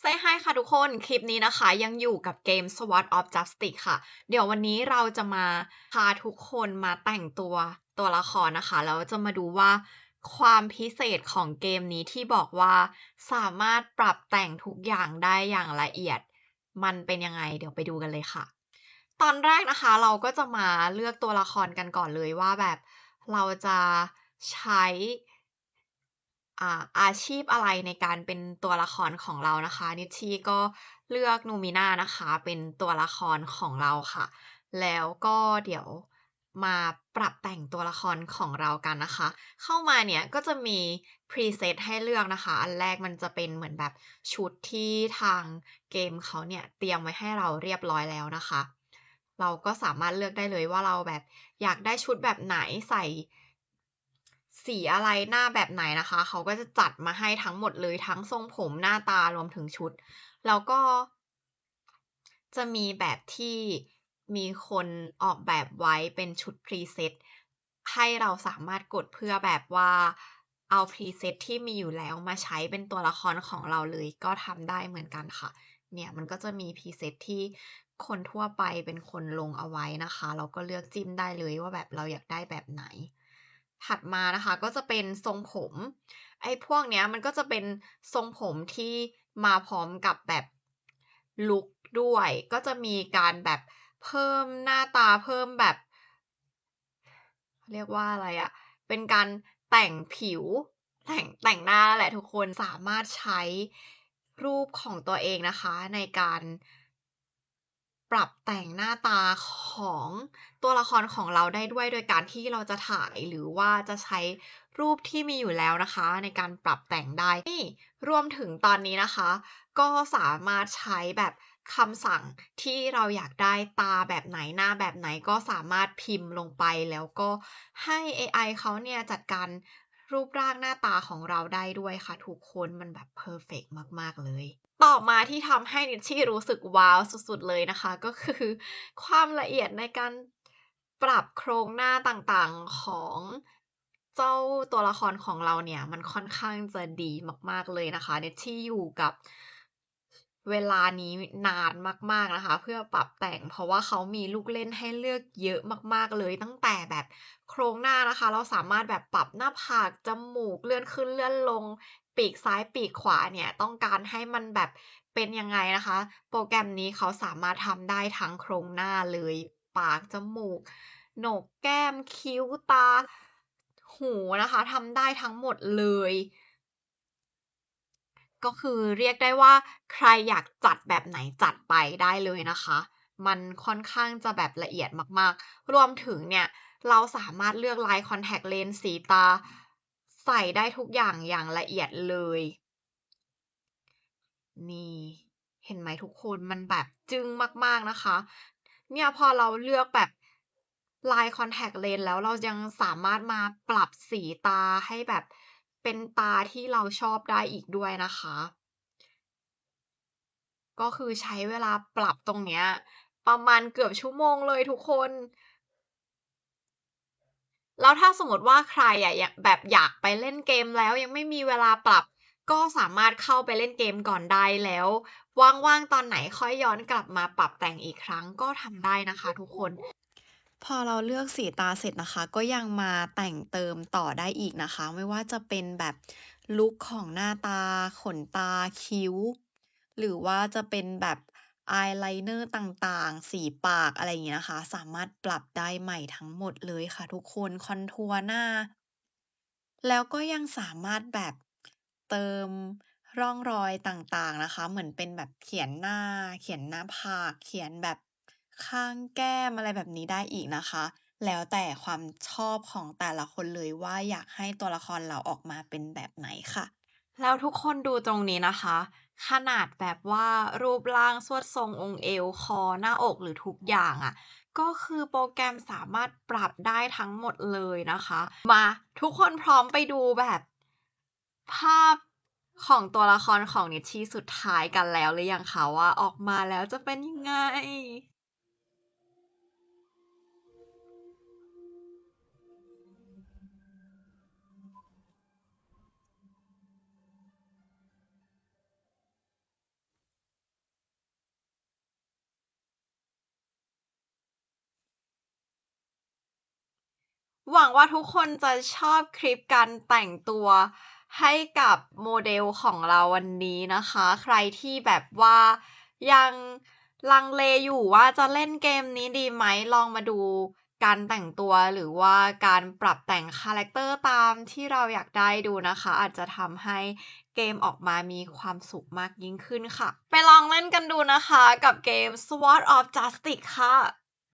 เซฮายค่ะทุกคน คลิปนี้นะคะยังอยู่กับเกม SWOT of Justice ค่ะ เดี๋ยววันนี้เราจะมาพาทุกคนมาแต่งตัวตัวละครนะคะแล้วจะมาดูว่าความพิเศษของเกมนี้ที่บอกว่าสามารถปรับแต่งทุกอย่างได้อย่างละเอียด มันเป็นยังไงเดี๋ยวไปดูกันเลยค่ะ ตอนแรกนะคะเราก็จะมาเลือกตัวละครกันก่อนเลยว่าแบบเราจะใช้ อาชีพอะไรในการเป็นตัวละครของเรานะคะ นิชชี่ก็เลือกนูมิน่านะคะ เป็นตัวละครของเราค่ะ แล้วก็เดี๋ยวมาปรับแต่งตัวละครของเรากันนะคะ เข้ามาเนี่ยก็จะมีพรีเซตให้เลือกนะคะ อันแรกมันจะเป็นเหมือนแบบชุดที่ทางเกมเขาเนี่ยเตรียมไว้ให้เราเรียบร้อยแล้วนะคะ เราก็สามารถเลือกได้เลยว่าเราแบบอยากได้ชุดแบบไหนใส่ สีอะไรหน้าแบบไหนนะคะ เขาก็จะจัดมาให้ทั้งหมดเลยทั้งทรงผมหน้าตารวมถึงชุด แล้วก็ จะมีแบบที่มีคนออกแบบไว้เป็นชุดพรีเซตให้เราสามารถกดเพื่อแบบว่าเอาพรีเซตที่มีอยู่แล้วมาใช้เป็นตัวละครของเราเลยก็ทำได้เหมือนกันค่ะ เนี่ยมันก็จะมีพรีเซตที่คนทั่วไปเป็นคนลงเอาไว้นะคะ เราก็เลือกจิ้มได้เลยว่าแบบเราอยากได้แบบไหน ถัดมานะคะก็จะเป็นทรงผม ไอ้พวกเนี้ยมันก็จะเป็นทรงผมที่มาพร้อมกับแบบลุคด้วย ก็จะมีการแบบเพิ่มหน้าตาเพิ่มแบบ เรียกว่าอะไรอะเป็นการแต่งผิวแต่งแต่งหน้าแหละทุกคนสามารถใช้รูปของตัวเองนะคะในการ ปรับแต่งหน้าตาของตัวละครของเราได้ด้วย โดยการที่เราจะถ่ายหรือว่าจะใช้รูปที่มีอยู่แล้วนะคะ ในการปรับแต่งได้นี่รวมถึงตอนนี้นะคะ ก็สามารถใช้แบบคำสั่งที่เราอยากได้ตาแบบไหนหน้าแบบไหนก็สามารถพิมพ์ลงไปแล้วก็ให้ AI เขาเนี่ยจัดการรูปร่างหน้าตาของเราได้ด้วยค่ะ ทุกคนมันแบบเพอร์เฟกมาก ๆ เลย ต่อมาที่ทำให้นิชชี่รู้สึกว้าวสุดๆเลยนะคะ ก็คือความละเอียดในการปรับโครงหน้าต่างๆของเจ้าตัวละครของเราเนี่ย มันค่อนข้างจะดีมากๆเลยนะคะเนชชี่อยู่กับเวลานี้นานมากๆนะคะ เพื่อปรับแต่งเพราะว่าเขามีลูกเล่นให้เลือกเยอะมากๆเลย ตั้งแต่แบบโครงหน้านะคะ เราสามารถแบบปรับหน้าผากจมูกเลื่อนขึ้นเลื่อนลง ปีกซ้ายปีกขวาเนี่ยต้องการให้มันแบบเป็นยังไงนะคะ โปรแกรมนี้เขาสามารถทำได้ทั้งโครงหน้าเลย ปากจมูกโหนกแก้มคิ้วตา หูนะคะทำได้ทั้งหมดเลย ก็คือเรียกได้ว่าใครอยากจัดแบบไหนจัดไปได้เลยนะคะ มันค่อนข้างจะแบบละเอียดมากๆ รวมถึงเนี่ย เราสามารถเลือกลายคอนแทคเลนส์สีตา ใส่ได้ทุกอย่างอย่างละเอียดเลย นี่เห็นไหมทุกคนมันแบบจึ้งมากๆนะคะ เนี่ยพอเราเลือกแบบลายคอนแทคเลนส์แล้วเรายังสามารถมาปรับสีตาให้แบบเป็นตาที่เราชอบได้อีกด้วยนะคะ ก็คือใช้เวลาปรับตรงเนี้ยประมาณเกือบชั่วโมงเลยทุกคน แล้วถ้าสมมติว่าใครอะแบบอยากไปเล่นเกมแล้วยังไม่มีเวลาปรับ ก็สามารถเข้าไปเล่นเกมก่อนได้แล้ว ว่างๆตอนไหนค่อยย้อนกลับมาปรับแต่งอีกครั้งก็ทำได้นะคะทุกคน พอเราเลือกสีตาเสร็จนะคะ ก็ยังมาแต่งเติมต่อได้อีกนะคะ ไม่ว่าจะเป็นแบบลุคของหน้าตา ขนตาคิ้ว หรือว่าจะเป็นแบบ อายไลเนอร์ต่างๆ สีปากอะไรอย่างเงี้ยนะคะ สามารถปรับได้ใหม่ทั้งหมดเลยค่ะทุกคน คอนทัวร์หน้า แล้วก็ยังสามารถแบบเติมร่องรอยต่างๆนะคะ เหมือนเป็นแบบเขียนหน้า เขียนหน้าผาก เขียนแบบข้างแก้มอะไรแบบนี้ได้อีกนะคะ แล้วแต่ความชอบของแต่ละคนเลยว่าอยากให้ตัวละครเราออกมาเป็นแบบไหนค่ะ แล้วทุกคนดูตรงนี้นะคะ ขนาดแบบว่ารูปร่างสวดทรงองค์เอว คอ หน้าอก หรือทุกอย่างอะ่ะ ก็คือโปรแกรมสามารถปรับได้ทั้งหมดเลยนะคะ มาทุกคนพร้อมไปดูแบบ ภาพของตัวละครของนิชชีสุดท้ายกันแล้วหรือยังคะว่าออกมาแล้วจะเป็นยังไง หวังว่าทุกคนจะชอบคลิปการแต่งตัวให้กับโมเดลของเราวันนี้นะคะ ใครที่แบบว่ายังลังเลอยู่ว่าจะเล่นเกมนี้ดีไหมลองมาดูการแต่งตัวหรือว่าการปรับแต่งคาแรคเตอร์ตามที่เราอยากได้ดูนะคะ อาจจะทำให้เกมออกมามีความสุขมากยิ่งขึ้นค่ะ ไปลองเล่นกันดูนะคะกับเกม Sword of Justice ค่ะ